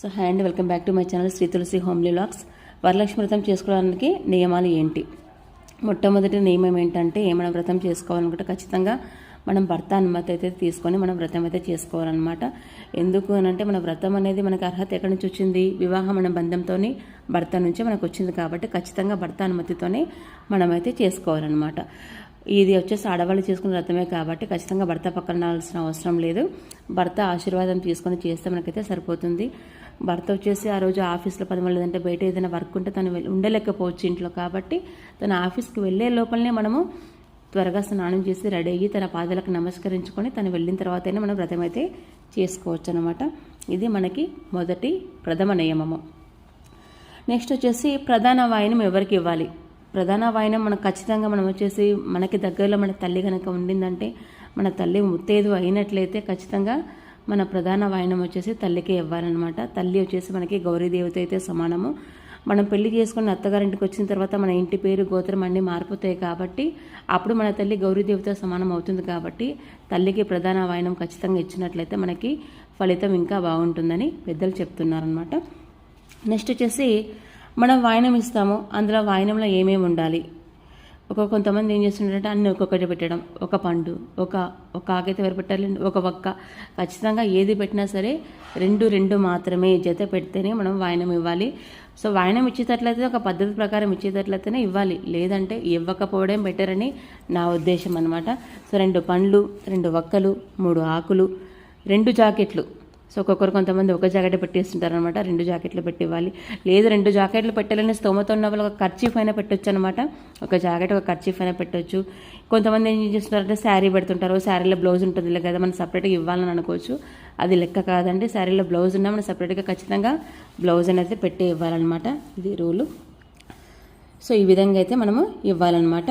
So hi and welcome back to my channel Sri Tulasi homely locks. Varalakshmi Vratam చేసుకోవడానికి నియమాలు ఏంటి? మొట్టమొదటి నియమం ఏంటంటే ఏమైనా వ్రతం చేసుకోవాలనుకుంటే ఖచ్చితంగా మనం భర్త అనుమతి అయితే తీసుకొని మనం వ్రతం అయితే చేసుకోవాలన్నమాట. ఎందుకు అని అంటే మన వ్రతం అనేది మనకు అర్హత ఎక్కడి నుంచి వచ్చింది? వివాహం అనే బంధంతో భర్త నుంచి మనకు వచ్చింది కాబట్టి ఖచ్చితంగా భర్త అనుమతితోనే మనమైతే చేసుకోవాలన్నమాట. ఇది వచ్చేసి ఆడవాళ్ళు చేసుకునే వ్రతమే కాబట్టి ఖచ్చితంగా భర్త పక్కన రావాల్సిన అవసరం లేదు. భర్త ఆశీర్వాదం తీసుకొని చేస్తే మనకైతే సరిపోతుంది. భర్త వచ్చేసి ఆ రోజు ఆఫీస్లో పని లేదంటే బయట ఏదైనా వర్క్ ఉంటే తను వెళ్ళి- ఉండలేకపోవచ్చు ఇంట్లో కాబట్టి తన ఆఫీస్కి వెళ్ళే లోపలనే మనము త్వరగా స్నానం చేసి రెడీ అయ్యి తన పాదాలకు నమస్కరించుకొని తను వెళ్ళిన తర్వాతనే మనం వ్రతం అయితే చేసుకోవచ్చు అనమాట ఇది మనకి మొదటి ప్రథమ నియమము. నెక్స్ట్ వచ్చేసి ప్రధాన వాయనం ఎవరికి ఇవ్వాలి? ప్రధాన వాయనం మనకు ఖచ్చితంగా మనం వచ్చేసి మనకి దగ్గరలో మన తల్లి కనుక ఉండిందంటే మన తల్లి ముత్తేదు అయినట్లయితే ఖచ్చితంగా మన ప్రధాన వాయనం వచ్చేసి తల్లికే ఇవ్వాలన్నమాట. తల్లి వచ్చేసి మనకి గౌరీ దేవత అయితే సమానము. మనం పెళ్ళి చేసుకుని అత్తగారింటికి వచ్చిన తర్వాత మన ఇంటి పేరు గోత్రం అన్నీ మారిపోతాయి కాబట్టి అప్పుడు మన తల్లి గౌరీ సమానం అవుతుంది కాబట్టి తల్లికి ప్రధాన వాయనం ఖచ్చితంగా ఇచ్చినట్లయితే మనకి ఫలితం ఇంకా బాగుంటుందని పెద్దలు చెప్తున్నారనమాట నెక్స్ట్ వచ్చేసి మనం వాయనం ఇస్తాము. అందులో వాయనంలో ఏమేమి ఉండాలి? ఒక కొంతమంది ఏం చేస్తుంటారంటే అన్ని ఒక్కొక్కటి పెట్టడం. ఒక పండు ఒక ఒక ఆకైతే ఎవరు పెట్టాలి? ఒక ఒక్క ఖచ్చితంగా ఏది పెట్టినా సరే రెండు రెండు మాత్రమే జత పెడితేనే మనం వాయనం ఇవ్వాలి. సో వాయనం ఇచ్చేటట్లయితే ఒక పద్ధతి ప్రకారం ఇచ్చేటట్లయితేనే ఇవ్వాలి. లేదంటే ఇవ్వకపోవడం బెటర్ అని నా ఉద్దేశం అనమాట సో రెండు పండ్లు రెండు వక్కలు మూడు ఆకులు రెండు జాకెట్లు. సో ఒక్కొక్కరు కొంతమంది ఒక జాకెట్ పెట్టేస్తుంటారు అనమాట రెండు జాకెట్లు పెట్టి ఇవ్వాలి లేదు రెండు జాకెట్లు పెట్టాలని స్తోమత ఉన్న వాళ్ళు ఒక ఖర్చీఫ్ అయినా పెట్టొచ్చు అనమాట ఒక జాకెట్ ఒక ఖర్చీఫ్ అయినా పెట్టొచ్చు. కొంతమంది ఏం చేస్తున్నారంటే శారీ పెడుతుంటారు. శారీలో బ్లౌజ్ ఉంటుంది కదా మనం సపరేట్గా ఇవ్వాలని అనుకోవచ్చు. అది లెక్క కాదండి. శారీలో బ్లౌజ్ ఉన్నా మనం సపరేట్గా ఖచ్చితంగా బ్లౌజ్ అనేది పెట్టే ఇవ్వాలన్నమాట. ఇది రూలు. సో ఈ విధంగా అయితే మనము ఇవ్వాలన్నమాట.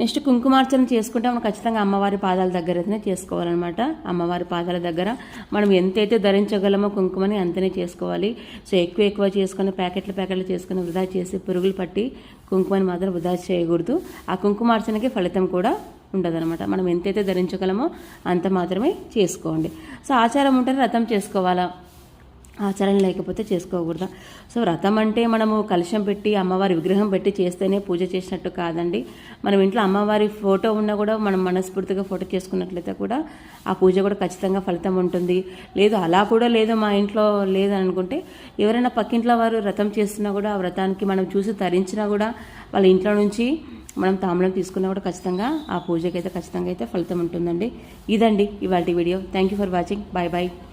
నెక్స్ట్ కుంకుమార్చన చేసుకుంటే మనం ఖచ్చితంగా అమ్మవారి పాదాల దగ్గర అయితేనే చేసుకోవాలన్నమాట. అమ్మవారి పాదాల దగ్గర మనం ఎంతైతే ధరించగలమో కుంకుమని అంతనే చేసుకోవాలి. సో ఎక్కువ ఎక్కువ చేసుకుని ప్యాకెట్లు ప్యాకెట్లు చేసుకుని వృధా చేసి పురుగులు పట్టి కుంకుమని మాత్రం వృధా చేయకూడదు. ఆ కుంకుమార్చనకి ఫలితం కూడా ఉండదనమాట మనం ఎంతైతే ధరించగలమో అంత మాత్రమే చేసుకోండి. సో ఆచారం ఉంటేనే రథం చేసుకోవాలా? ఆచరణ లేకపోతే చేసుకోకూడదు. సో వ్రతం అంటే మనము కలశం పెట్టి అమ్మవారి విగ్రహం పెట్టి చేస్తేనే పూజ చేసినట్టు కాదండి. మనం ఇంట్లో అమ్మవారి ఫోటో ఉన్నా కూడా మనం మనస్ఫూర్తిగా ఫోటో చేసుకున్నట్లయితే కూడా ఆ పూజ కూడా ఖచ్చితంగా ఫలితం ఉంటుంది. లేదు అలా కూడా లేదు మా ఇంట్లో లేదని అనుకుంటే ఎవరైనా పక్కింట్లో వారు వ్రతం చేస్తున్నా కూడా ఆ వ్రతానికి మనం చూసి తరించినా కూడా వాళ్ళ ఇంట్లో నుంచి మనం తాంబూలం తీసుకున్నా కూడా ఖచ్చితంగా ఆ పూజకి అయితే ఖచ్చితంగా అయితే ఫలితం ఉంటుందండి. ఇదండి ఇవాళ video. Thank you for watching bye bye